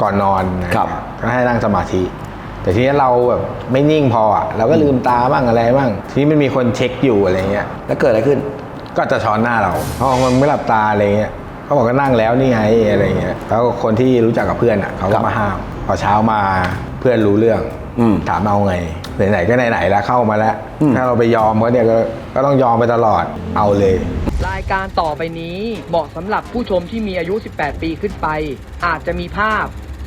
ก่อนนอนนะครับก็ให้นั่งสมาธิ แต่ทีนี้เราแบบไม่นิ่งพออะเราก็ลืมตาบ้างอะไรบ้างทีนี้มันมีคนเช็คอยู่อะไรเงี้ยแล้วเกิดอะไรขึ้น ก็จะช้อนหน้าเราเพราะมันไม่หลับตาอะไรเงี้ยเขาบอกก็นั่งแล้วนี่ไงอะไรเงี้ยแล้วคนที่รู้จักกับเพื่อนอะเขาครัก็บมาห้ามพอเช้ามาเพื่อนรู้เรื่องอืมถามเอาไงไหนๆก็ไหนๆแล้วเข้ามาแล้วอืมถ้าเราไปยอมเขาเนี่ยก็ก็ต้องยอมไปตลอดเอาเลย รายการต่อไปนี้เหมาะสำหรับผู้ชมที่มีอายุ 18 ปีขึ้นไป อาจจะมีภาพ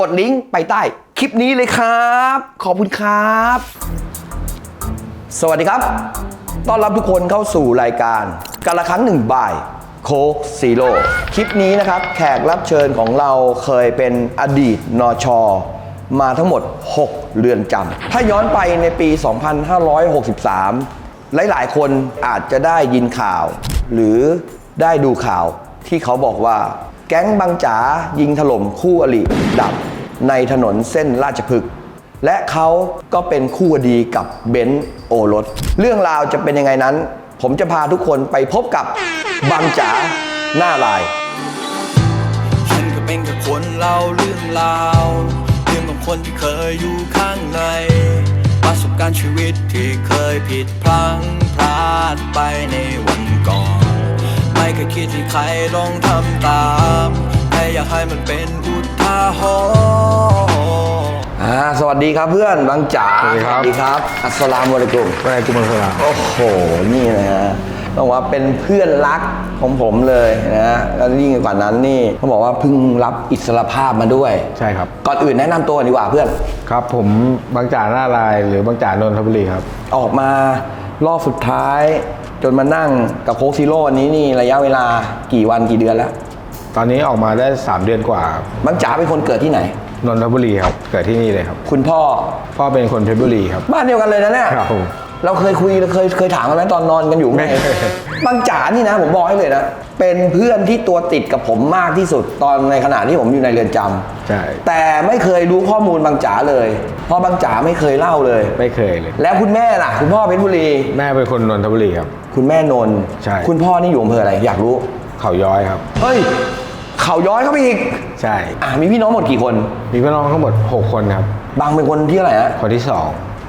กดลิงก์ไปใต้คลิปนี้เลยครับ ขอบคุณครับ สวัสดีครับ ต้อนรับทุกคนเข้าสู่รายการกันละครั้งหนึ่งบ่ายโคกซีโร่คลิปนี้นะครับ แขกรับเชิญของเราเคยเป็นอดีตนชมาทั้งหมด 6 เรือนจำ ถ้าย้อนไปในปี 2563 หลาย ๆ คนอาจจะได้ยินข่าว หรือได้ดูข่าวที่เขาบอกว่า แก๊งบางจ๋ายิงถล่มคู่อริดับในถนนเส้นราชพฤกษ์และเขาก็เป็นคู่อดีกับเบนซ์โอรส เรื่องราวจะเป็นยังไงนั้น ผมจะพาทุกคนไปพบกับบังจ๋าหน้าลายฉันก็เป็นแค่คนเล่าเรื่องราวเรื่องของคนที่เคยอยู่ข้างใน ประสบการณ์ชีวิตที่เคยผิดพลั้งพลาดไปในวันก่อน ไม่เคยคิดที่ใครลองทำตามแค่อยากให้มันเป็นอุทาหรณ์ อ่าสวัสดีครับเพื่อนบังจ๋าสวัสดีครับสดีครับอัสสลามุอะลัยกุมก็เลยกุมารสลามโอ้โหนี่นะฮะต้องว่าเป็นเพื่อนรักของผมเลยนะฮะแล้วยิ่งกว่านั้นนี่เขาบอกว่าเพิ่งรับอิสรภาพมาด้วย ใช่ครับ ก่อนอื่นแนะนำตัวดีกว่าเพื่อนครับผมบางจ่าหน้าลายหรือบางจ่านนทบุรีครับ ออกมารอบสุดท้าย จนมานั่งกับโคกซิโร่วันนี้นี่ระยะเวลากี่วันกี่เดือนแล้ว ตอนนี้ออกมาได้ 3 เดือนกว่าครับบังจ๋าเป็นคนเกิดที่ไหน นนทบุรีครับ เกิดที่นี่เลยครับ คุณพ่อพ่อเป็นคนเพชรบุรีครับ บ้านเดียวกันเลยนะเนี่ยครับผม เราเคยคุยเคยเคยถามกันไหมตอนนอนกันอยู่ไงไม่เคย บางจ๋านี่นะ ผมบอกให้เลยนะ เป็นเพื่อนที่ตัวติดกับผมมากที่สุดตอนในขณะที่ผมอยู่ในเรือนจำใช่ แต่ไม่เคยรู้ข้อมูลบางจ๋าเลย เพราะบางจ๋าไม่เคยเล่าเลย ไม่เคยเลย แล้วคุณแม่ล่ะ คุณพ่อเพชรบุรี แม่เป็นคนนนทบุรีครับ คุณแม่นนท์ใช่ คุณพ่อนี่อยู่อำเภออะไรอยากรู้ เขาย้อยครับ เฮ้ย เขาย้อยเข้าไปอีก ใช่ อะมีพี่น้องหมดกี่คน มีพี่น้องทั้งหมด 6 คนครับ บางเป็นคนที่เท่าไหร่ฮะคนที่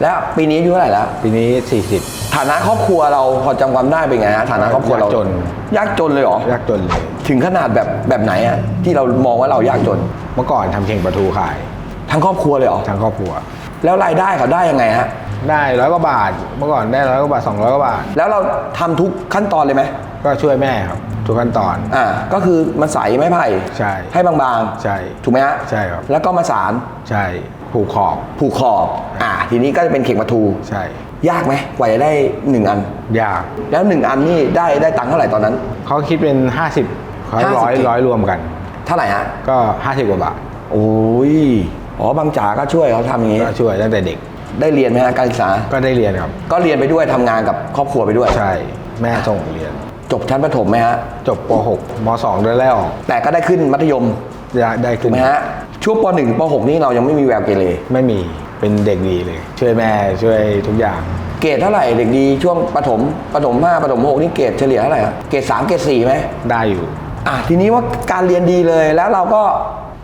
แล้วปีนี้อายุเท่าไหร่แล้ว 2 ปีนี้ 40 ฐานะครอบครัวเราพอจำความได้เป็นไงฮะฐานะครอบครัวเรายากจน ยากจนเลยเหรอ ยากจนเลย ถึงขนาดแบบแบบไหนอะที่เรามองว่าเรายากจน เมื่อก่อนทำเข่งปลาทูขายทั้งครอบครัวเลยเหรอ ทั้งครอบครัว แล้วรายได้เขาได้ยังไงฮะ ได้ร้อยกว่าบาท เมื่อก่อนได้ร้อยกว่าบาท200กว่าบาท แล้วเราทำทุกขั้นตอนเลยไหมก็ช่วยแม่ครับทุกขั้นตอน อ่า ก็คือมาใส่ไม้ไผ่ใช่ให้บางใช่ๆถูกไหมฮะใช่ครับ แล้วก็มาสารใช่ผูกขอบผูกขอบ อ่า ทีนี้ก็จะเป็นเข่งปลาทู ใช่ ยากไหมกว่าจะได้หนึ่งอัน ยาก แล้วหนึ่งอันนี่ได้ได้ตังค์เท่าไหร่ตอนนั้น เขาคิดเป็น 50เขาร้อย50ร้อยรวมกัน เท่าไหร่ฮะ ก็ 50 กว่าบาท โอ้ย อ๋อบางจ๋าก็ช่วยเขาทำอย่างนี้ ก็ช่วยตั้งแต่เด็ก ได้เรียนไหมฮะการศึกษา ก็ได้เรียนครับ ก็เรียนไปด้วยทำงานกับครอบครัวไปด้วย ใช่ แม่ส่งเรียน จบชั้นประถมไหมฮะ จบป .6 ม .2 เดือนแรกออกแต่ก็ได้ขึ้นมัธยมได้ได้ถูขึ้กนไหมฮะ ช่วงป .1 ป .6 นี่เรายังไม่มีแววเกเรไม่มี เป็นเด็กดีเลย ช่วยแม่ช่วยทุกอย่าง เกรดเท่าไหร่เด็กดีช่วงประถมประถม5ประถม6นี่เกรดเฉลี่ยเท่าไหร่ครับเกรด3เกรด4ไหมได้อยู่อะทีนี้ว่าการเรียนดีเลยแล้วเราก็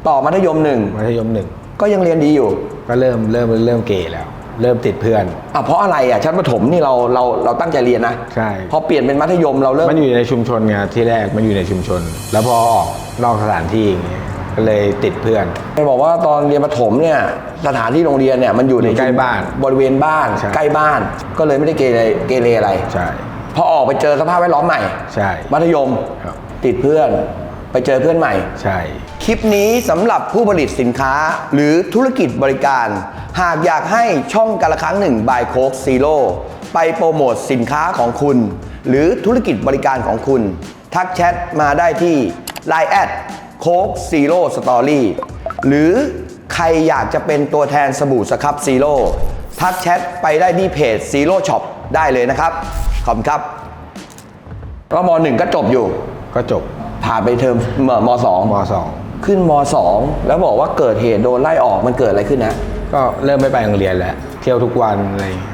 ต่อมัธยมหนึ่งมัธยมหนึ่งก็ยังเรียนดีอยู่ ก็เริ่มเริ่มเริ่มเกย์แล้ว เริ่มติดเพื่อนอะเพราะอะไรอะชั้นประถมนี่เราเราเราตั้งใจเรียนนะใช่พอเปลี่ยนเป็นมัธยมเราเริ่มมันอยู่ในชุมชนไงที่แรกมันอยู่ในชุมชน แล้วพอออกนอกสถานที่อย่างเงี้ย ก็เลยติดเพื่อนไปบอกว่าตอนเรียนประถมเนี่ยสถานที่โรงเรียนเนี่ยมันอยู่ในอยู่ใกล้บ้านบริเวณบ้านใช่ ใกล้บ้าน ก็เลยไม่ได้เกเรเกเรอะไรใช่ พอออกไปเจอสภาพแวดล้อมใหม่ ใช่ มัธยมครับ ติดเพื่อนไปเจอเพื่อนใหม่ ใช่ คลิปนี้สำหรับผู้ผลิตสินค้าหรือธุรกิจบริการ หากอยากให้ช่องกันละครั้งหนึ่งบายโคกซีโร่ไปโปรโมทสินค้าของคุณ หรือธุรกิจบริการของคุณ ทักแชทมาได้ที่ Line แอด โคกซีโร่สตอรี่หรือใครอยากจะเป็นตัวแทนสบู่สครับซีโร่ทักแชทไปได้ที่เพจซีโร่ช็อปได้เลยนะครับ ขอบคุณครับก็มหนึ่งก็จบอยู่ ก็จบผ่านไปเทอมมมสองมสองขึ้นมสองแล้วบอกว่าเกิดเหตุโดนไล่ออกมันเกิดอะไรขึ้นนะ ก็เริ่มไม่ไปโรงเรียนแล้วเที่ยวทุกวันอะไรอย่างเงี้ย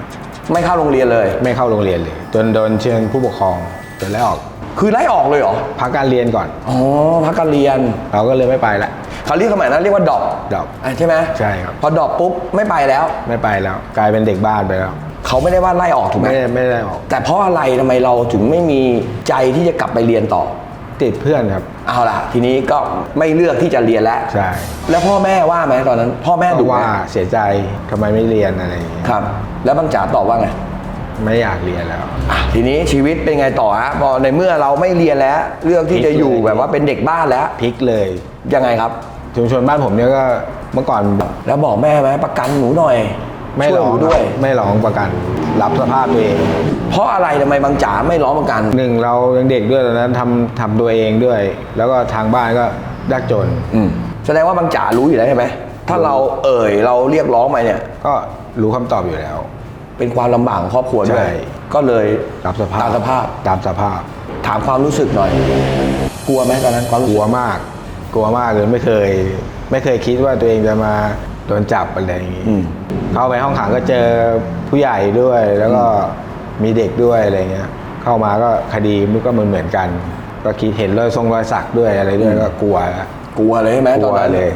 ไม่เข้าโรงเรียนเลย ไม่เข้าโรงเรียนเลย จนโดนเชิญผู้ปกครองจนไล่ออก คือไล่ออกเลยเหรอพักการเรียนก่อน อ๋อพักการเรียนเราก็เลยไม่ไปละเขาเรียกสมัยนั้นเรียกว่าดรอป drop อะใช่ไหมใช่ครับพอดรอปปุ๊บไม่ไปแล้วไม่ไปแล้ว กลายเป็นเด็กบ้านไปแล้วเขาไม่ได้ว่าไล่ออกถูกไหมไม่ได้ไม่ได้ออก แต่เพราะอะไรทำไมเราถึงไม่มีใจที่จะกลับไปเรียนต่อติดเพื่อนครับ เอาล่ะ ทีนี้ก็ไม่เลือกที่จะเรียนแล้วใช่ แล้วพ่อแม่ว่าไหมตอนนั้น พ่อแม่ก็ดุไหมว่าเสียใจทำไมไม่เรียนอะไรอย่างเงี้ยครับ แล้วบางจ๋าตอบว่าไง ไม่อยากเรียนแล้วอะทีนี้ชีวิตเป็นไงต่อฮะพอในเมื่อเราไม่เรียนแล้ว เลือกที่จะอยู่แบบว่าเป็นเด็กบ้านแล้วพลิกเลยยังไงครับ ชุมชนบ้านผมเนี่ยก็เมื่อก่อนแล้วบอกแม่ไหมประกันหนูหน่อยไม่ช่วยร้อหงนูด้วย ไม่ร้องประกัน รับสภาพตัวเอง เพราะอะไรทำไมบางจ๋าไม่ร้องประกันหนึ่งเรายังเด็กด้วยตอนนั้นทำทำตัวเองด้วย แล้วก็ทางบ้านก็ยากจนอืมแสดงว่าบางจ๋ารู้อยู่แล้วใช่ไหมถ้าเราเอ่ยเราเรียกร้องไปเนี่ย ก็รู้คำตอบอยู่แล้ว เป็นความลำบากของครอบครัวด้วย ใช่ ก็เลยรับสภาพตามสภาพ ตามสภาพ ถามความรู้สึกหน่อย กลัวไหมตอนนั้นความรู้กสึลัวมาก กลัวมากเลยไม่เคย ไม่เคยคิดว่าตัวเองจะมาโดนจับอะไรอย่างงี้อืม เข้าไปห้องขังก็เจอผู้ใหญ่ด้วย แล้วก็มีเด็กด้วยอะไรเงี้ย เข้ามาก็คดีมันก็เหมือนเหมือนๆกัน ก็คิดเห็นรอยทรงรอยสักด้วยอะไรด้วยก็กลัวแล้วกลัวเลยใช่ไหมตอนนั้นกลัวเลย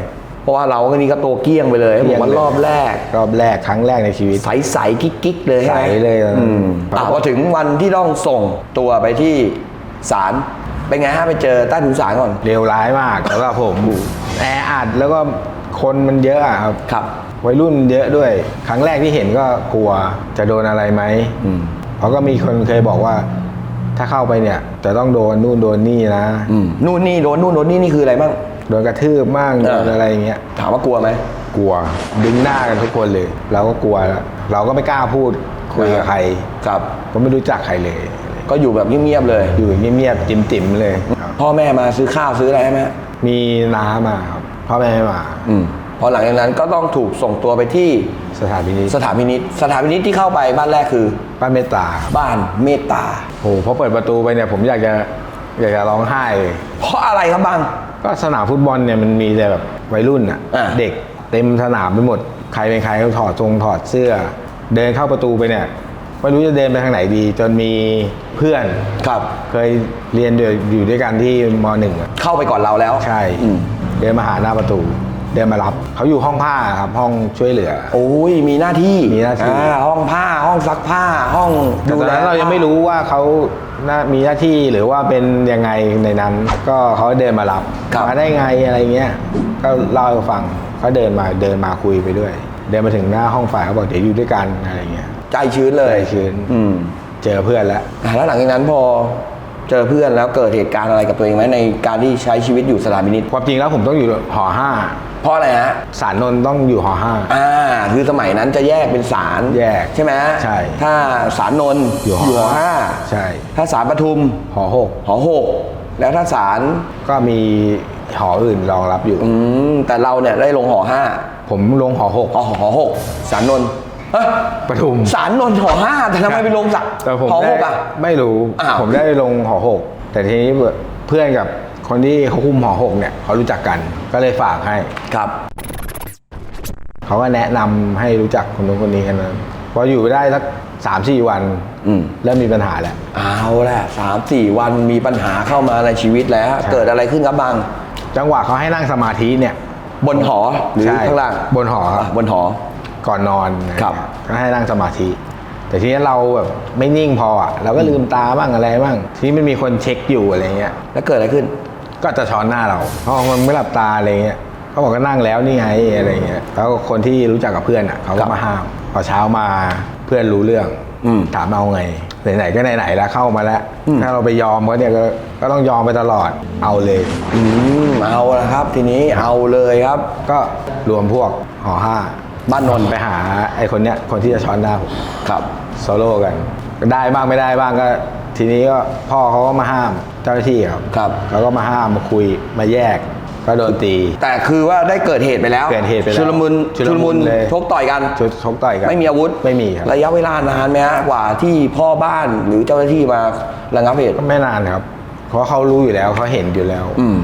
เพราะว่าเราก็นี่ก็ตัวเกี้ยงไปเลยบอกว่ารอบแรก รอบแรกครั้งแรกในชีวิต ใสใสๆกิ๊กกิ๊กๆเลยใช่ไหมใสเลยตอนนั้นอืมอะพอถึงวันที่ต้องส่งตัวไปที่ศาลเป็นไงฮะไปเจอใต้ถุนศาลก่อนเลวร้ายมากแล้วก็ผมแออัดแล้วก็คนมันเยอะอะครับครับวัยรุ่นเยอะด้วย ครั้งแรกที่เห็นก็กลัวจะโดนอะไรไหมอืมเพราะก็มีคนเคยบอกว่า ถ้าเข้าไปเนี่ย จะต้องโดนนู่นโดนนี่นะอืมนู่นนี่โดนนู่นโดนนี่นี่คืออะไรบ้าง โดนกระทืบมั่งเอโดอนอะไรอย่างเงี้ย ถามว่ากลัวไหม กลัวดึงหน้ากันทุกคนเลย เราก็กลัวแล้วเราก็ไม่กล้าพูดคุยกับใครครับผมไม่รู้จักใครเลย ก็อยู่แบบเงียบๆเลย อยู่เงียบๆจิ๋มๆเลยครับพ่อแม่มาซื้อข้าวซื้ออะไรให้ไหมมีน้ามาครับพ่อแม่ไม่มา อืมพอหลังจากนั้นก็ต้องถูกส่งตัวไปที่สถานพินิจสถานพินิษสถานพินิษที่เข้าไปบ้านแรกคือบ้านเมตตาครับบ้านเมตตา โอ้โหพอเปิดประตูไปเนี่ยผมอยากจะอยากจะร้องไห้เลยเพราะอะไรครับบาง ก็สนามฟุตบอลเนี่ยมันมีแต่แบบวัยรุ่นอะอ่า เด็กเต็มสนามไปหมด ใครเป็นใครก็ถอดทรงถอดเสื้อ เดินเข้าประตูไปเนี่ยไม่รู้จะเดินไปทางไหนดี จนมีเพื่อนครับ เคยเรียนอยู่อยู่ด้วยกันที่มหนึ่งอะ เข้าไปก่อนเราแล้วใช่อืมเดินมาหาหน้าประตู เดินมารับเขาอยู่ห้องผ้าครับห้องช่วยเหลือ โอ้ยมีหน้าที่มีหน้าที่ อ่ห้องผ้าห้องซักผ้าห้องแต่ตอนนั้นเรายังไม่รู้ว่าเขา น่ามีหน้าที่หรือว่าเป็นยังไงในนั้น ก็เขาเดินมารับครับ มาได้ไงอะไรเงี้ยก็เล่าให้ฟังเขาเดินมาเดินมาคุยไปด้วย เดินมาถึงหน้าห้องฝ่ายเขาบอกเดี๋ยวอยู่ด้วยกันอะไรเงี้ยใจชื้นเลยใจชื้นอืมเจอเพื่อนแล้วอะแล้วหลังจากนั้นพอเจอเพื่อนแล้วเกิดเหตุการณ์อะไรกับตัวเองไหมในการที่ใช้ชีวิตอยู่สถานพินิษความจริงแล้วผมต้องอยู่หอห้า เพราะอะไรฮะสารนนท์ต้องอยู่หอห้า อ่าคือสมัยนั้นจะแยกเป็นศาลแยกใช่ไหมใช่ถ้าศาลนนท์อยู่หอห้าใช่ ถ้าศาลปทุมหอหกหอหกแล้วถ้าศาลก็มีหออื่นรองรับอยู่ อืมแต่เราเนี่ยได้ลงหอห้าผมลงหอหกอ๋อหอหกศาลนนท์เฮ้ยปทุมศาลนนท์หอห้าแต่ทำไมไปลงศาลแต่ผมหอหได้กอะ ไม่รู้ อ้าว ผมได้ลงหอหกแต่ทีนี้เพื่อนกับ คนที่เขาคุมหอหกเนี่ยเขารู้จักกันก็เลยฝากให้ ครับ เขาก็แนะนำให้รู้จักคนนู้นคนนี้กันนะพออยู่ไปได้สักสามสี่วันอืม เริ่มมีปัญหาแล้ว เอาแหละสามสี่วันมีปัญหาเข้ามาในชีวิตแล้วใช่เกิดอะไรขึ้นครับบางจังหวะเขาให้นั่งสมาธิเนี่ยบนหอหรือใช่ข้างล่างบนหอครับะบนหอ ก่อนนอนนะครับ ก็ให้นั่งสมาธิ แต่ทีนี้เราแบบไม่นิ่งพออะเราก็ลืมตาบ้างอะไรบ้าง ทีนี้มันมีคนเช็คอยู่อะไรเงี้ยแล้วเกิดอะไรขึ้น ก็จะช้อนหน้าเราเพราะมันไม่หลับตาอะไรเงี้ยเขาบอกก็นั่งแล้วนี่ไงอะไรเงี้ยแล้วคนที่รู้จักกับเพื่อนอะเขาครัก็บมาห้ามพอเช้ามาเพื่อนรู้เรื่องอืมถามเอาไงไหนๆก็ไหนๆแล้วเข้ามาแล้วอืมถ้าเราไปยอมเขาเนี่ยก็ก็ต้องยอมไปตลอดเอาเลยอืมเอาละครับ ทีนี้เอาเลยครับ ก็รวมพวกหอห้าบ้านนนท์ไปหาไอ้คนเนี้ยคนที่จะช้อนหน้าผมครับโซโล่กันก็ได้บ้างไม่ได้บ้างก็ ทีนี้ก็พ่อเขาก็มาห้ามเจ้าหน้าที่ครับครับเขาก็มาห้ามมาคุยมาแยกก็โดนตี แต่คือว่าได้เกิดเหตุไปแล้วเกิดเหตุไปแล้วชุลมุนชุลมุนเลย ชกต่อยกันชกชกต่อยกันไม่มีอาวุธไม่มีครับระยะเวลานานไหมฮะกว่าที่พ่อบ้านหรือเจ้าหน้าที่มาระงับเหตุ ก็ไม่นานครับ เพราะเขารู้อยู่แล้วเขาเห็นอยู่แล้วอืม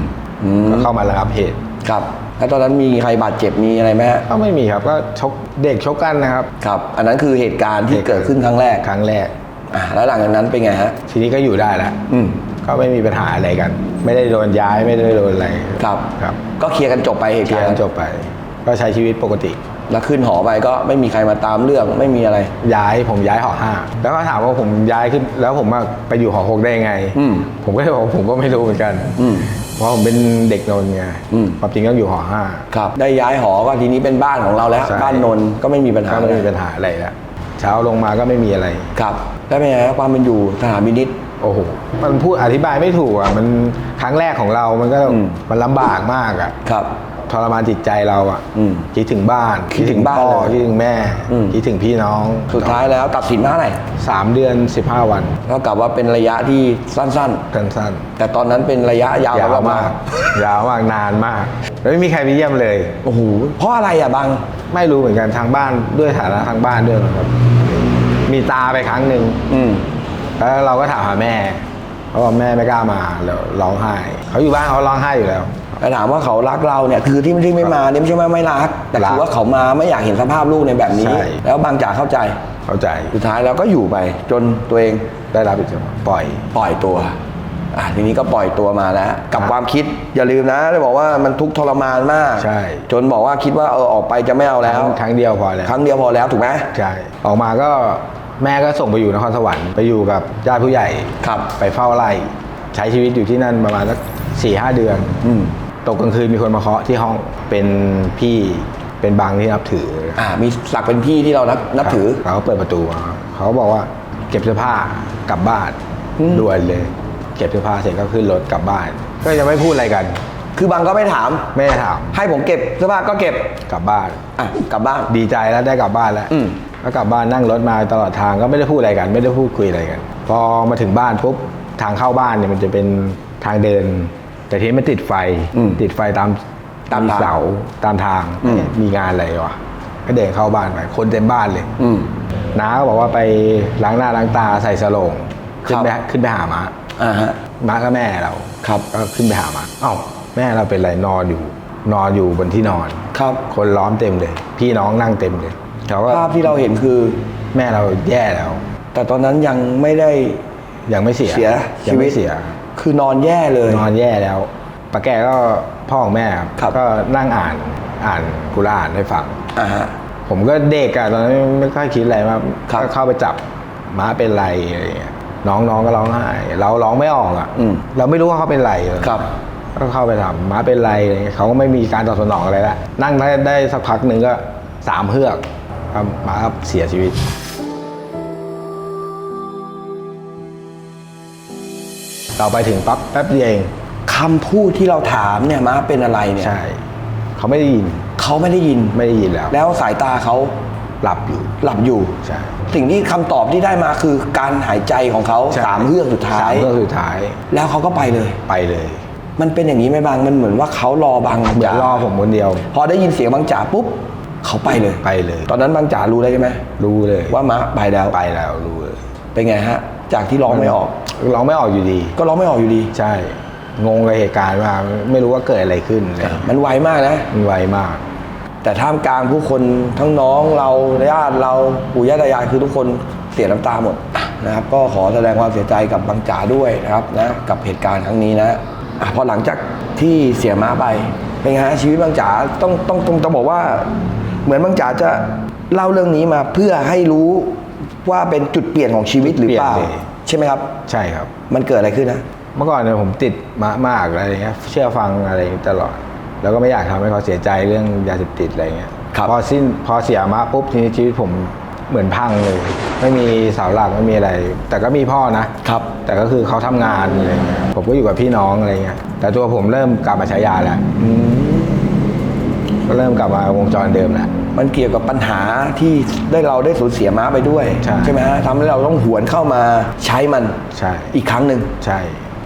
อืมก็เข้ามาระงับเหตุ ครับแล้วตอนนั้นมีใครบาดเจ็บมีอะไรไหมฮะก็ไม่มีครับก็ชกเด็กชกกันนะครับ ครับ อันนั้นคือเหตุการณ์ที่เกิดขึ้นครั้งแรก ครั้งแรก อ่าแล้วหลังจากนั้นเป็นไงฮะ ทีนี้ก็อยู่ได้แล้วอืม ก็ไม่มีปัญหาอะไรกัน ไม่ได้โดนย้ายไม่ได้โดนอะไรครับ ครับก็เคลียร์กันจบไปเหตุเคลีกายร์รกันณ์จบไป ก็ใช้ชีวิตปกติ แล้วขึ้นหอไปก็ไม่มีใครมาตามเรื่องไม่มีอะไร ย้ายผมย้ายหอห้าแล้วก็ถามว่าผมย้ายขึ้น แล้วผมมาไปอยู่หอหกได้ยังไงอืมผมก็เลยบอกว่าผมก็ไม่รู้เหมือนกันอืมเพราะผมเป็นเด็กนนท์ไงอืม ความจริงก็อยู่หอห้า ครับ ได้ย้ายหอก็ทีนี้เป็นบ้านของเราแล้ว ใช่ บ้านนนท์ก็ไม่มีปัญหาก็ไม่มีปัญหาอะไรแล้ว เช้าลงมาก็ไม่มีอะไร ครับ แล้วเป็นไงฮะความเป็นอยู่สถานพินิษ โอ้โห มันพูดอธิบายไม่ถูกอะ มันครั้งแรกของเรา มันก็อืม มันลำบากมากอะ ครับ ทรมานจิตใจเราอะ อืมคิดถึงบ้าน คิดถึงบ้านพ่อเลยคิดถึงแม่ อืม คิดถึงพี่น้องสุดท้ายแล้วตัดสินมาเท่าไหร่สามเดือนสิบห้าวันเท่ากับว่าเป็นระยะที่สั้นสั้นๆ แต่ตอนนั้นเป็นระยะยาวๆยาวสำหรับมาก ยาวมาก นานมาก แล้วไม่มีใครไปเยี่ยมเลย โอ้โหเพราะอะไรอะบัง ไม่รู้เหมือนกันทางบ้านด้วยฐานะทางบ้านด้วยนะครับ มีตาไปครั้งหนึ่งอืมแล้วเราก็ถามหาแม่เพราะว่าแม่ไม่กล้ามาแล้วร้องไห้เขาอยู่บ้านเขาร้องไห้อยู่แล้ว แต่ถามว่าเขารักเราเนี่ยคือที่ที่ไม่มาเนี่ยไม่ใช่ว่าไม่รัก แต่รัคืกอว่าเขามาไม่อยากเห็นสภาพลูกในแบบนี้ ใช่ แล้วบางจากเข้าใจ เข้าใจสุดท้ายแล้วก็อยู่ไปจนตัวเองได้รับอิสรภาพปล่อย ปล่อยตัว อะทีนี้ก็ปล่อยตัวมาแล้วกับครับความคิดอย่าลืมนะได้บอกว่ามันทุกข์ทรมานมากใช่ จนบอกว่าคิดว่าเออออกไปจะไม่เอาแล้วครั้งเดียวพอแล้วครั้งเดียวพอแล้วถูกไหมใช่ออกมาก็แม่ก็ส่งไปอยู่นครสวรรค์ไปอยู่กับญาติผู้ใหญ่ครับไปเฝ้าไร่ใช้ชีวิตอยู่ที่นั่นประมาณสักสี่ห้าเดือนอืมตกกลางคืนมีคนมาเคาะที่ห้องเป็นพี่เป็นบางที่นับถืออ่ามีศักดิ์เป็นพี่ที่เรานับนับถือเขาก็เปิดประตูมาเขาก็บอกว่าเก็บเสื้อผ้ากลับบ้านอืมด่วนเลย เก็บเสื้อผ้าเสร็จก็ขึ้นรถกลับบ้าน ก็ยังไม่พูดอะไรกัน คือบางก็ไม่ถาม ไม่ได้ถามให้ผมเก็บเสื้อผ้าก็เก็บกลับบ้าน อะกลับบ้าน ดีใจแล้วได้กลับบ้านแล้วอืม ก็กลับบ้านนั่งรถมาตลอดทางก็ไม่ได้พูดอะไรกัน ไม่ได้พูดคุยอะไรกัน พอมาถึงบ้านปุ๊บทางเข้าบ้านเนี่ยมันจะเป็นทางเดิน แต่ทีนี้มันติดไฟอืมติดไฟตามตามทางเสาตามทางอืม มีงานอะไรวะก็เดินเข้าบ้านไปคนเต็มบ้านเลย อืม น้าก็บอกว่าไปล้างหน้าล้างตาใส่สโลงขึ้นไปครับขึ้นไปหาม้า อ่าฮะม้าก็แม่เราครับก็ขึ้นไปหาม้าเอ้าแม่เราเป็นไรนอนอยู่ นอนอยู่บนที่นอน ครับคนล้อมเต็มเลย พี่น้องนั่งเต็มเลยเขาก็ภาพที่เราเห็นคือ แม่เราแย่แล้ว แต่ตอนนั้นยังไม่ได้ ยังไม่เสียเสียยังชีวิไม่ต เสีย คือนอนแย่เลย นอนแย่แล้วป้าแกก็พ่อของแม่ครับครับ ก็นั่งอ่านอ่านกุรอานให้ฟัง อ่าฮะ ผมก็เด็กอะตอนนั้นไม่ค่อยคิดอะไรมากครับ ก็เข้าไปจับม้าเป็นไรอะไรเงี้ย น้องๆก็ร้องไห้เราร้องไม่ออกอะอืมเราไม่รู้ว่าเขาเป็นไรเลยครับก็เข้าไปถามม้าเป็นไรอะไรเงี้ยเขาก็ไม่มีการตอบสนองอะไรละนั่งได้ได้สักพักหนึ่งก็สามเฮือกก็ม้าก็เสียชีวิต เราไปถึงปั๊บแป๊บเดียวเองคำพูดที่เราถามเนี่ยมาเป็นอะไรเนี่ยใช่เขาไม่ได้ยิน เขาไม่ได้ยินไม่ได้ยินแล้ว แล้วสายตาเขา หลับอยู่ หลับอยู่ ใช่ สิ่งที่คำตอบที่ได้มาคือการหายใจของเขาใช่สามเฮือกสุดท้าสาย มเฮือกสุดท้ายแล้วเขาก็ไปเลย ไปเลยมันเป็นอย่างนี้ไหมบางมันเหมือนว่าเขารอบางเหมือนรอผมคนเดียว พอได้ยินเสียงบางจ่าปุ๊บเขาไปเลย ไปเลย ตอนนั้นบางจ่ารู้ได้วใช่ไหมรู้เลยว่าม้าไปแล้วไปแล้วรู้เลยเป็นไงฮะ จากที่ร้องไม่ออก ร้องไม่ออกอยู่ดี ก็ร้องไม่ออกอยู่ดี ใช่ งงกับเหตุการณ์มากไม่รู้ว่าเกิดอะไรขึ้นเลยมันไวมากนะ มันไวมาก แต่ท่ามกลางผู้คนทั้งน้องเราญาติเราปู่ย่าตายายคือทุกคนเสียน้ำตาหมดนะครับ ก็ขอแสดงความเสียใจกับบางจ่าด้วยนะครับนะกับเหตุการณ์ครั้งนี้นะอะพอหลังจากที่เสียม้าไปเป็นไงฮะชีวิตบางจ่าต้องต้องต้องต้องบอกว่า เหมือนบางจ่าจะเล่าเรื่องนี้มาเพื่อให้รู้ว่าเป็นจุดเปลี่ยนของชีวิตหรือเปล่าเปลี่ยนเลยใช่ไหมครับ ใช่ครับ มันเกิดอะไรขึ้นนะเมื่อก่อนเนี่ยผมติดมามากอะไรเงี้ยเชื่อฟังอะไรตลอด แล้วก็ไม่อยากทำให้เขาเสียใจเรื่องยาเสพติดอะไรเงี้ยครับพอสิ้นพอเสียมาปุ๊บทีนี้ชีวิตผมเหมือนพังเลย ไม่มีเสาหลักไม่มีอะไร แต่ก็มีพ่อนะครับ แต่ก็คือเขาทำงานอะไรเงี้ยผมก็อยู่กับพี่น้องอะไรเงี้ยแต่ตัวผมเริ่มกลับมาใช้ยาแล้วก็เริ่มกลับมาวงจรเดิมแล้วมันเกี่ยวกับปัญหาที่ได้เราได้สูญเสียม้าไปด้วย ใช่ไหมฮะทำให้เราต้องหวนเข้ามาใช้มันใช่อีกครั้งหนึ่งใช่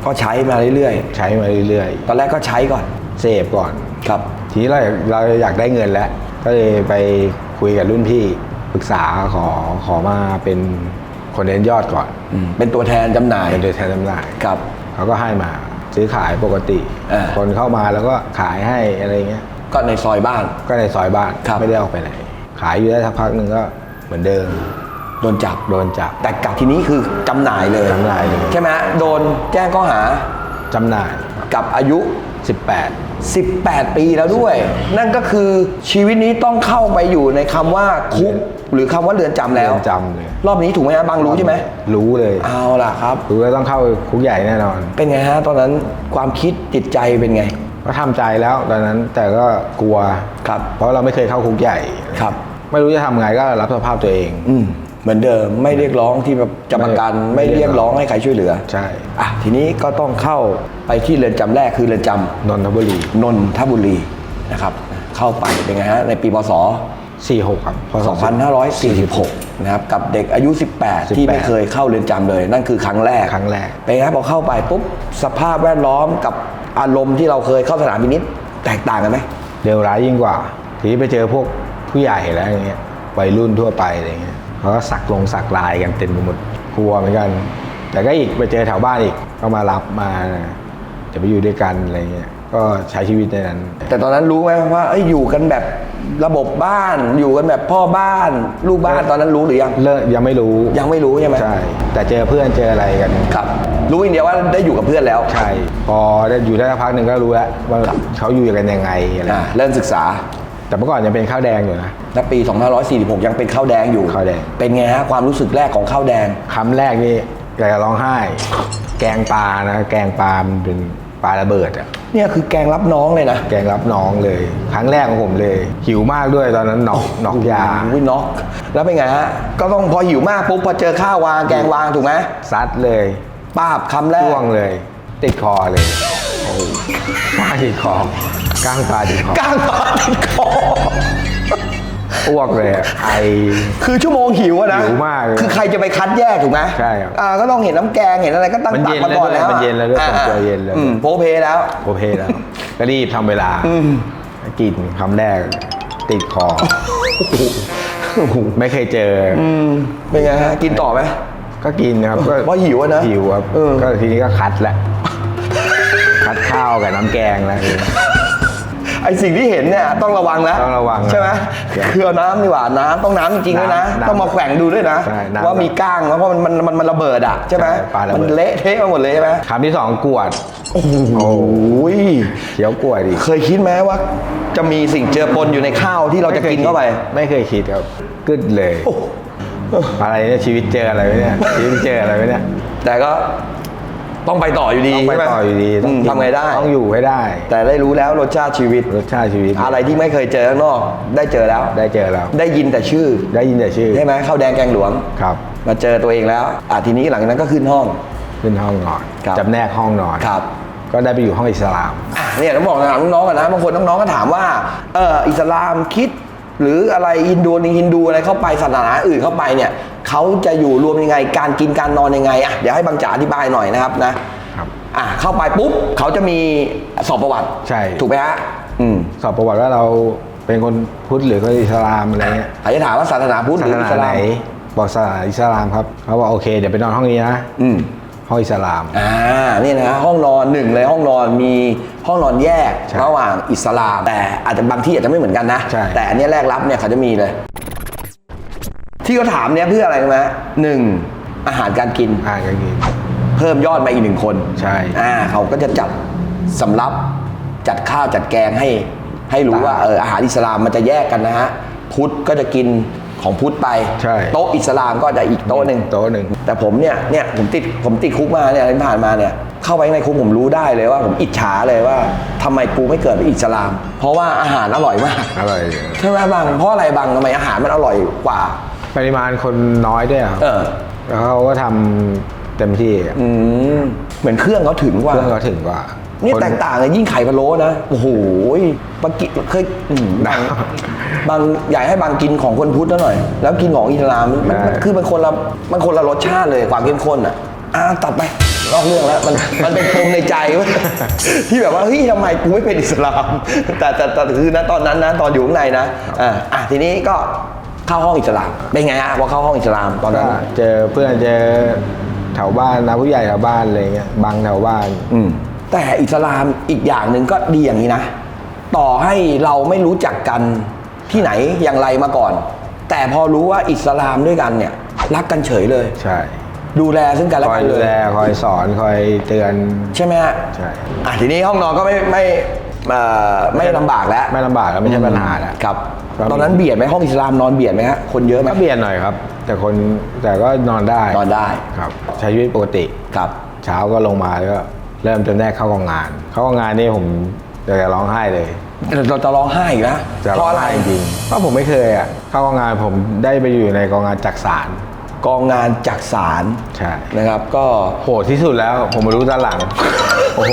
ก็ใช้มาเรื่อยใช้มาเรื่อยๆ ตอนแรกก็ใช้ก่อนๆ เสพก่อน ครับ ทีนี้เราอยากเราอยากได้เงินแล้ว ก็เลยไปคุยกับรุ่นพี่ปรึกษาขอขอมาเป็นคนเน้นยอดก่อนอืมเป็นตัวแทนจำหน่ายเป็นโดยแทนจำหน่าย ครับ เขาก็ให้มาซื้อขายปกติ อ่า คนเข้ามาแล้วก็ขายให้อะไรเงี้ย ก็ในซอยบ้าน ก็ในซอยบ้านครับ ไม่ได้ออกไปไหน ขายอยู่ได้สักพักหนึ่งก็เหมือนเดิม โดนจับ โดนจับ แต่กับทีนี้คือจำหน่ายเลยจำหน่ายเลย ใช่ไหมโดนแจ้งข้อหาจำหน่าย กับอายุ 18 18 ปีแล้วด้วย นั่นก็คือชีวิตนี้ต้องเข้าไปอยู่ในคำว่าคุก หรือคำว่าเรือนจำแล้ว เรือนจำเลย รอบนี้ถูกไหมฮะบางรู้ใช่ไหมรู้เลยเอาล่ะครับ รู้ว่าต้องเข้าคุกใหญ่แน่นอน เป็นไงฮะตอนนั้นความคิดจิตใจเป็นไง ก็ทำใจแล้วตอนนั้นแต่ก็กลัว ครับ เพราะเราไม่เคยเข้าคุกใหญ่ ครับ ไม่รู้จะทำไงก็รับสภาพตัวเอง อืมเหมือนเดิมไม่เรียกร้องที่แบบจะประกันไม่ไม่เรีเรียยกกร้ร้อองงให้ใครช่วยเหลือใช่ อะทีนี้ก็ต้องเข้า ไปที่เรือนจำแรกคือเรือนจำนนทบุรีนนทบุรีนะครับ เข้าไปเป็นไงฮะในปีพศ 46 ครับพศ 2546 นะครับกับเด็กอายุ 18 ที่ไม่เคยเข้าเรือนจำเลย นั่นคือครั้งแรกครั้งแรก เป็นไงครับพอเข้าไปปุ๊บสภาพแวดล้อมกับอารมณ์ที่เราเคยเข้าสถานพินิษแตกต่างกันไหม เร็วร้ายยิ่งกว่า ทีนี้ไปเจอพวกผู้ใหญ่แล้วอย่างเงี้ยวัยรุ่นทั่วไปอะไรเงี้ยเขาก็สักลงสักลายกันเต็มไปหมดกลัวเหมือนกัน แต่ก็อีกไปเจอแถวบ้านอีกก็มารับมา จะไปอยู่ด้วยกันอะไรเงี้ยก็ใช้ชีวิตในนั้น แต่ตอนนั้นรู้ไหมว่าเอ้ยอยู่กันแบบระบบบ้านอยู่กันแบบพ่อบ้าน ลูกบ้านตอนนั้นรู้หรือยังเลิกยังไม่รู้ยังไม่รู้ใช่ไหมใช่แต่เจอเพื่อนเจออะไรกันครับรู้อย่างเดียวว่าได้อยู่กับเพื่อนแล้ว ใช่ พอได้อยู่ได้สักพักหนึ่งก็รู้แล้วว่าเขาอยู่กันยังไงอะไรอ่าเริ่มศึกษา แต่เมื่อก่อนยังเป็นข้าวแดงอยู่นะณปี 2546 ยังเป็นข้าวแดงอยู่ข้าวแดงเป็นไงฮะความรู้สึกแรกของข้าวแดงคำแรกนี่อยากจะร้องไห้ แกงปลานะ แกงปลามันเป็น ปลาระเบิดอะเนี่ยคือแกงรับน้องเลยนะ แกงรับน้องเลย ครั้งแรกของผมเลย หิวมากด้วยตอนนั้นหนอกหนอกยาวิน็อกแล้วเป็นไงฮะ ก็ต้องพอหิวมากปุ๊บพอเจอข้าววางแกงวางถูกไหมซัดเลยป้าบคำแรกจ้วงเลย ติดคอเลยโอ้โหก้างติดคอก้างปลาติดคอก้างปลาติดคอ อ้วกเลยอะไอ คือชั่วโมงหิวอะนะหิวมากเลยคือใครจะไปคัดแยกถูกไหมใช่ครับอ่าก็ต้องเห็นน้ำแกงเห็นอะไรก็ตั้งมันตัเย็กนมาก่อนแล้แล้ววด้วยมันเย็นแล้วด้วยอ่าผมเจอเย็นแล้ว อืมโพเพแล้ว โอเคแล้ว ก็รีบทำเวลากินคำแรก ติดคอ ไม่เคยเจอออืมเป็นไงฮะกินต่อไหม ก็กินนะครับก็เพราะหิวอะนะหิวครับเออ ก็ทีนี้ก็คัดแหละ คัดข้าวกับน้ำแกงแล้ว ไอสิ่งที่เห็นเนี่ยต้องระวังนะต้องระวังนะใช่ไหมใช่คือเอาน้ำดีกว่าน้ำต้องน้ำจริงๆด้วยนะ น้ำต้องมาแขว่งดูด้วยนะ ใช่น้ำว่ามีก้างไหมเพราะมันมันมันมันระเบิดอะใช่ไหมใช่ปลาระเบิด มันเละเทะไปหมดเลยใช่ไหมคำที่สองกวดโอ้โหเขียวกวดอีกเคยคิดไหมว่า จะมีสิ่งเจือปนอยู่ในข้าวที่เราจะกินเข้าไป ไม่เคยคิดครับกึดเลยโอ้อะไรเนี่ยชีวิตเจออะไรไว้เนี่ยชีวิตเจออะไรไว้เนี่ย แต่ก็ ต้องไปต่ออยู่ดีต้องไปใช่หม ต่ออยู่ดีมกินทำไงได้ ต้องอยู่ให้ได้ แต่ได้รู้แล้วรสชาติชีวิต รสชาติชีวิตอะไรที่ไม่เคยเจอข้างนอก ได้เจอแล้ว ได้เจอแล้ว ได้ยินแต่ชื่อได้ยินแต่ชื่อใช่ไหมข้าวแดงแกงหลวง ครับ มาเจอตัวเองแล้วอะทีนี้หลังจากนั้นก็ขึ้นห้อง ขึ้นห้องนอนครับจำแนกห้องนอนครับ ก็ได้ไปอยู่ห้องอิสลาม อะเนี่ยต้องบอกถามน้องๆกันนะบางคนน้องๆก็ถามว่าเอออิสลามคริด หรืออะไรฮินดูฮินดูอะไรเข้าไปศาสนาอื่นเข้าไปเนี่ยเขาจะอยู่รวมยังไง การกินการนอนยังไงอะเดี๋ยวให้บางจ๋าอธิบายหน่อยนะครับนะครับอะเข้าไปปุ๊บเขาจะมีสอบประวัติใช่ ถูกไหมฮะอืมสอบประวัติว่าเราเป็นคนพุทธหรือคนอิสลามอะไรเงี้ยอาจจะถามว่าศาสนาพุทธหศารือสอินาสไหนลามบอกศาสนาอิสลามครับเขาบอกโอเคเดี๋ยวไปนอนห้องนี้นะอืม ห้องอิสลาม อ่านี่นะห้องนอนหนึ่งเลยห้องนอนมีห้องนอนแยกใช่ระหว่างอิสลาม แต่อาจจะบางที่อาจจะไม่เหมือนกันนะ ใช่ แต่อันเนี้ยแรกรับเนี่ยเขาจะมีเลย ที่เขาถามเนี่ยเพื่ออะไรรู้ไหมหนึ่งอาหารการกินอ่านกันกินเพิ่มยอดมาอีกหนึ่งคนใช่อ่าเขาก็จะจัดสำรับจัดข้าวจัดแกงให้ ให้รู้ว่าเอออาหารอิสลามมันจะแยกกันนะฮะพุทธก็จะกิน ของพุทธไป ใช่ โต๊ะอิสลามก็จะอีกโต๊ะหนึ่ง โต๊ะหนึ่ง แต่ผมเนี่ย เนี่ยผมติด ผมติดคุกมาเนี่ยที่ผ่านมาเนี่ย เข้าไปในคุกผมรู้ได้เลยว่า ผมอิจฉาเลยว่าทำไมกูไม่เกิดเป็นอิสลาม เพราะว่าอาหารอร่อยมากอร่อย ใช่ไหมบาง เพราะอะไรบางทำไมอาหารมันอร่อยกว่า ปริมาณคนน้อยด้วยครับเออ แล้วเขาก็ทำเต็มที่อะอืม เหมือนเครื่องเขาถึงกว่า เครื่องเขาถึงกว่า นี่คแตกต่างเลยยิ่งไข่พะโล้นะโอ้โหบางกิเคยอืมบางบางอยากให้บางกินของคนพุทธหน่อย แล้วกินของอิสลามมันมันได้คือมันคนละมันคนละรสชาติเลยความเข้มข้นอะอ่าตัดไปนอกเรื่องแล้วมันมันเป็นปมในใจเว้ยที่แบบว่าเฮ้ยทำไมกูไม่เป็นอิสลาม แต่แต่แต่คือนะตอนนั้นนะตอนอยู่ข้างในนะอ่าอะทีนี้ก็เข้าห้องอิสลามเป็นไงฮะพอเข้าห้องอิสลามตอนก็นั้นเจอเพื่อนเจอแถวบ้านนะผู้ใหญ่แถวบ้านอะไรเงี้ยบางแถวบ้าน อืม แต่อิสลามอีกอย่างหนึ่งก็ดีอย่างนี้นะ ต่อให้เราไม่รู้จักกันที่ไหนอย่างไรมาก่อน แต่พอรู้ว่าอิสลามด้วยกันเนี่ย รักกันเฉยเลย ใช่ ดูแลซึ่งกันและคอกัยนเลดูย แลคอยสอนคอยเตือน ใช่ไหมฮะใช่ อะทีนี้ห้องนอนก็ไม่ไม่เอ่อไม่ลำบากแล้วไม่ลำบากแล้วไม่ใช่ปัญหาแล้ว ครับครับ ตอนนั้นเบียดไหมห้องอิสลามนอนเบียดไหมฮะคนเยอะไหมก็เบียดหน่อยครับ แต่คนแต่ก็นอนได้นอนได้ครับ ใช้ชีวิตปกติ ครับ เช้าก็ลงมาแล้วก็ เริ่มจำแนกเข้ากองงาน เข้ากองงานนี่ผมอยากจะร้องไห้เลย เราจะร้องไห้อีกนะจะเพร้อราะงอะไรไห้จริงเพราะผมไม่เคยอะเข้ากองงานผมได้ไปอยู่ในกองงานจักสารกองงานจักสารใช่นะครับ ก็โหดที่สุดแล้วผมมารู้ด้านหลัง โอ้โห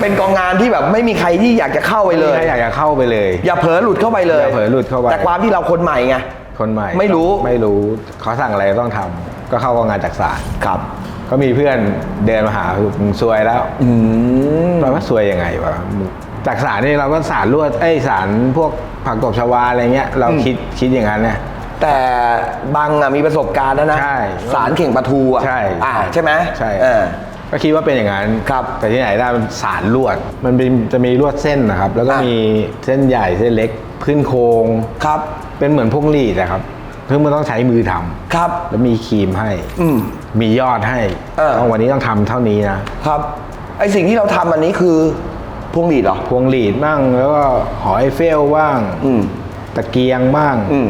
เป็นกองงานที่แบบไม่มีใครที่อยากจะเข้าไปเลยถ้าอยากจะเข้าไปเลย อย่าเผลอหลุดเข้าไปเลยอย่าเผลอหลุดเข้าไป แต่ความที่เราคนใหม่ไง คนใหม่ไม่รู้ ไม่รู้เขาสั่งอะไรต้องทำก็เข้ากองงานจักสาร ครับ ก็มีเพื่อนเดินมาหามึงซวยแล้วอืมเราว่าซวยยังไงวะมึงจากสารนี่เราก็สารลวดเอ้ยสารพวกผักตบชวาอะไรเงี้ย เราคิดคิดอย่างนั้นเนี่ย แต่บังอะมีประสบการณ์แล้วนะใช่สารเข่งปลาทูอะใช่อ่าใช่ไหมใช่เออก็คิดว่าเป็นอย่างนั้นครับแต่ที่ไหนได้มันสารลวด มันเป็นจะมีลวดเส้นนะครับ แล้วก็อะ มีเส้นใหญ่เส้นเล็กขึ้นโครง ครับ เป็นเหมือนพวงหลีดนะครับ ซึ่งมันต้องใช้มือทำครับ แล้วมีครีมให้ อืม มียอดให้เออ ต้องวันนี้ต้องทำเท่านี้นะครับ ไอสิ่งที่เราทำอันนี้คือพวงหลีดเหรอ พวงหลีดบ้างแล้วก็หอไอเฟลบ้างอืมตะเกียงบ้างอืม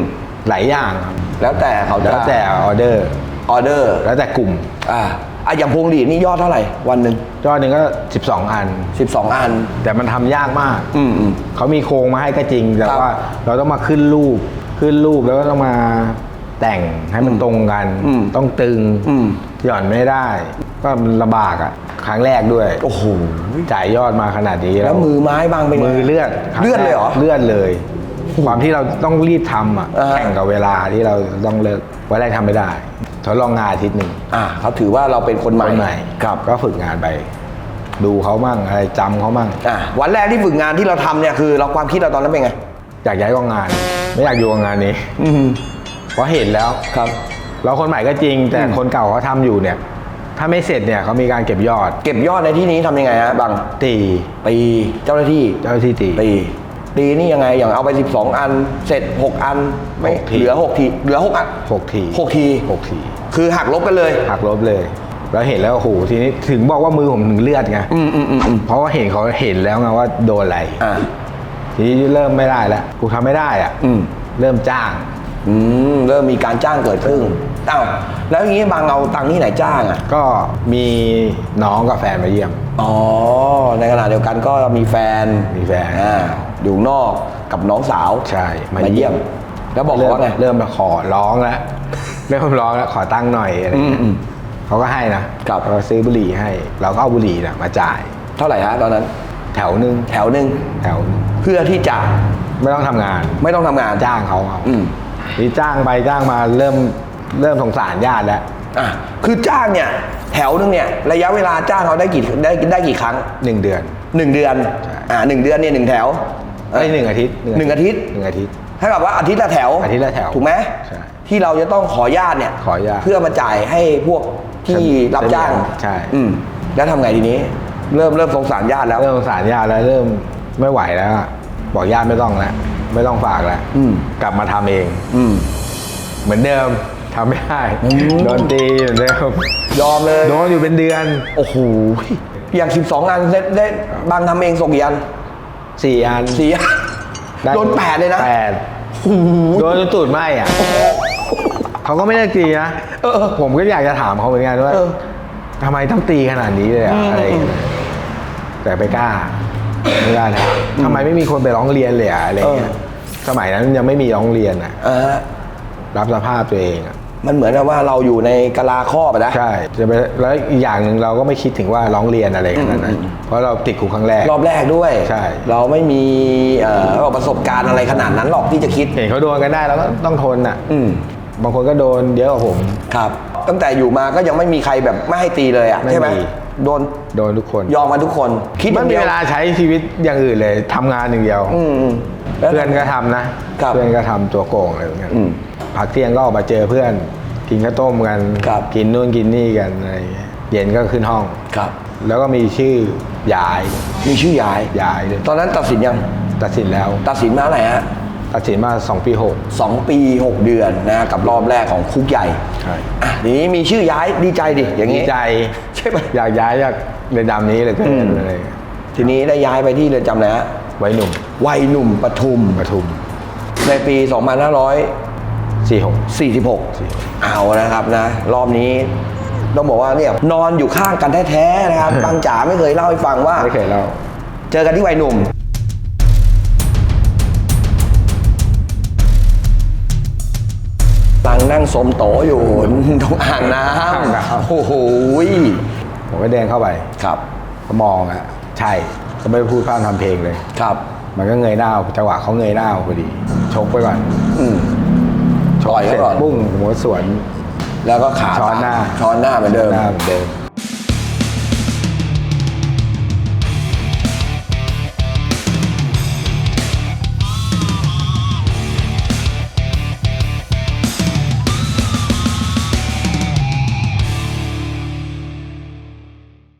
หลายอย่างครับแล้วแต่เขาจะแล้วแต่ออเดอร์ ออเดอร์แล้วแต่กลุ่ม อ่าอะอย่างพวงหลีดนี่ยอดเท่าไหร่วันหนึ่งยอดหนึ่งก็ 12 อัน 12 อัน แต่มันทำยากมาก อืมอืม เขามีโครงมาให้ก็จริง แต่ครับว่าเราต้องมาขึ้นรูป ขึ้นรูปแล้วก็ต้องมาแต่งให้มันตรงกัน อืมต้องตึงอืม หย่อนไม่ได้ ก็มันลำบากอะ ครั้งแรกด้วยโอ้โห จ่ายยอดมาขนาดนี้แล้วมือไม้บางเป็นไงมือเลือดครั้งเลือดเลยเหรอ แกเลือดเลยความที่เราต้องรีบทำอะอ่า แข่งกับเวลาที่เราต้องเลิกวันแรกทำไม่ได้ทดลองงานอาทิตย์หนึ่ง อ่าเขาถือว่าเราเป็นคนใหม่คนใหม่ครับก็ฝึกงานไป ดูเขามั่งอะไรจำเขามั่ง อ่าวันแรกที่ฝึกงานที่เราทำเนี่ยคือ เราความคิดเราตอนนั้นเป็นไง อยากย้ายกองงาน ไม่อยากอยู่กองงานนี้อืมเพราะเห็นแล้ว ครับ เราคนใหม่ก็จริง แต่อืมคนเก่าเขาทำอยู่เนี่ย ถ้าไม่เสร็จเนี่ยเขามีการเก็บยอดเก็บยอดในที่นี้ทำยังไงฮะบางตีตีเจ้าหน้าที่เจ้าหน้าที่ตี ตีตีนี่ยังไงอย่างเอาไป 12 อัน เสร็จ 6 อันไม่หกที เหลือ6ทีเหลือ6อันหกทีหกทีหกที คือหักลบกันเลย หักลบเลย แล้วเห็นแล้วโอ้โหทีนี้ถึงบอกว่ามือผมถึงเลือดไงอืมอืมอืมอืม เพราะว่าเห็นเขาเห็นแล้วไงว่าโดนอะไรอ่า ทีนี้เริ่มไม่ได้แล้วกูทำไม่ได้อะอืม เริ่มจ้าง อืมเริ่มมีการจ้างเกิดขึ้นอ้าวแล้วอย่างนี้บางเอาตังค์ที่ไหนจ้างอะ ก็มีน้องกับแฟนมาเยี่ยม อ๋อ ในขณะเดียวกันก็มีแฟนมีแฟน อ่าอยู่นอกกับน้องสาวใช่มาเยี่ยม แล้วบอกเริ่มว่าไง เริ่มมาขอร้องแล้วเริ่มร้องแล้วขอตั้งค์หน่อยอะไรอืมเงี้ยอืมเขาก็ให้นะครับ เขาก็ซื้อบุหรี่ให้ เราก็เอาบุหรี่นะมาจ่าย เท่าไหร่ฮะตอนนั้น แถวหนึ่งแถวหนึ่งแถวหนึ่งเพื่อที่จะไม่ต้องทำงานไม่ต้องทำงานจ้างเขาเอาอืมนี่จ้างไปจ้างมาเริ่มเริ่มสงสารญาติแล้วอะคือจ้างเนี่ย แถวหนึงเนี่ยระยะเวลาจ้างเขาได้กี่ได้ได้กี่ครั้งหนึ่งเดือน หนึ่งเดือนใช่อ่าหนึ่งเดือนเนี่ยหนึ่งแถวไอ้ยหนึ่งอาทิตย์หนึ่งอาทิตย์ หนึ่งอาทิตย์ ถ้ากับว่าอาทิตย์ละแถวอาทิตย์ละแถวถูกไหมใช่ที่เราจะต้องขอญาติเนี่ยขอญาติเพื่อมาจ่ายให้พวกที่รับจ้างใช่ อืมแล้วทำไงทีนี้ เริ่มเริ่มสงสารญาติแล้ว เริ่มสงสารญาติแล้วเริ่มไม่ไหวแล้วอะบอกญาติไม่ต้องแล้วไม่ต้องฝากแล้วอืม กลับมาทำเอง อืม เหมือนเดิมทำไม่ได้อืม โดนตีเหมือนเดิมยอมเลย โดนอยู่เป็นเดือนโอ้โหอย่าง12อันได้ได้บางทำเองส่งกี่อันสี่อันสี่อันได้โดนแปดเลยนะแปดโอ้โห โดนจนตูดไหมอะเขาก็ไม่ได้ตีนะเออเออผมก็อยากจะถามเขาเหมือนกันว่าเออ ทำไมต้องตีขนาดนี้เลยอะอืมอะไรอย่างเงี้ย แต่ไม่กล้าไม่กล้านะทำไมไม่มีคนไปร้องเรียนเลยอะอะไรอย่างเงี้ยเออสมัยนั้นยังไม่มีร้องเรียนอะเออ รับสภาพตัวเองอะมันเหมือนกับว่าเราอยู่ในกะลาครอบอะนะใช่จะไปแล้วอีกอย่างหนึ่งเราก็ไม่คิดถึงว่าร้องเรียนอะไรขนาดนั้นอืมเพราะเราติดคุกครั้งแรก รอบแรกด้วยใช่ เราไม่มีเอ่อประสบการณ์อะไรขนาดนั้นหรอกที่จะคิดเห็นเขาโดนกันได้แล้วก็ต้องทนอะอืมบางคนก็โดนเยอะกว่าผม ครับ ตั้งแต่อยู่มาก็ยังไม่มีใครแบบไม่ให้ตีเลยอะไม่ใช่ไหมมี โดนโดนทุกคน ยอมมาทุกคน คิดอไม่ย่างมีเดียวเวลาใช้ชีวิตอย่างอื่นเลยทำงานอย่างเดียวอืมแล้วเพื่อนก็ทำนะครับ เพื่อนก็ทำตัวโกงอะไรอย่างเงี้ยอืม พักเที่ยงก็ออกมาเจอเพื่อน กินข้าวต้มกัน ครับ กินนู่นกินนี่กันอะไรอย่างเงี้ยเย็นก็ขึ้นห้อง ครับ แล้วก็มีชื่อยายมีชื่อยาย ยายเลยตอนนั้นตัดสินยัง ตัดสินแล้ว ตัดสินมาเท่าไหร่ฮะ ตัดสินมาสองปีหกสองปี 6 เดือนนะกับรอบแรกของคุกใหญ่ใช่อะทีนี้มีชื่อย้ายดีใจดิอย่างดีงี้ใจใช่ไหมอยากย้ายจากเรือนจำนี้เลยก็อืมอะไรอย่างเงี้ยทีนี้ได้ย้ายไปที่เรือนจำแล้วไว้หนุ่มวัยหนุ่มปทุมปทุม ในปีสี่หก2546เอานะครับนะ รอบนี้ต้องบอกว่าเนี่ยนอนอยู่ข้างกันแท้ๆนะครับบางจ๋าไม่เคยเล่าให้ฟังว่าไม่เคยเล่า เจอกันที่วัยหนุ่ม นั่งสมโตอยู่ตรงอ่างน้อ่างน้ำำโอ้โหผมก็เดินเข้าไปครับก็มองอะ ใช่ก็ไม่ได้พูดพร่ำทำเพลงเลยครับ มันก็เงยหน้าจังหวะเขาเงยหน้าออกพอดี ชกไปก่อนอืมชกต่อยเสไว้ร็จก่อนปุ้งผมก็สวน แล้วก็ขาช้อนหน้าช้อนหน้าเหมือนเดิมหน้าเหมือนเดิม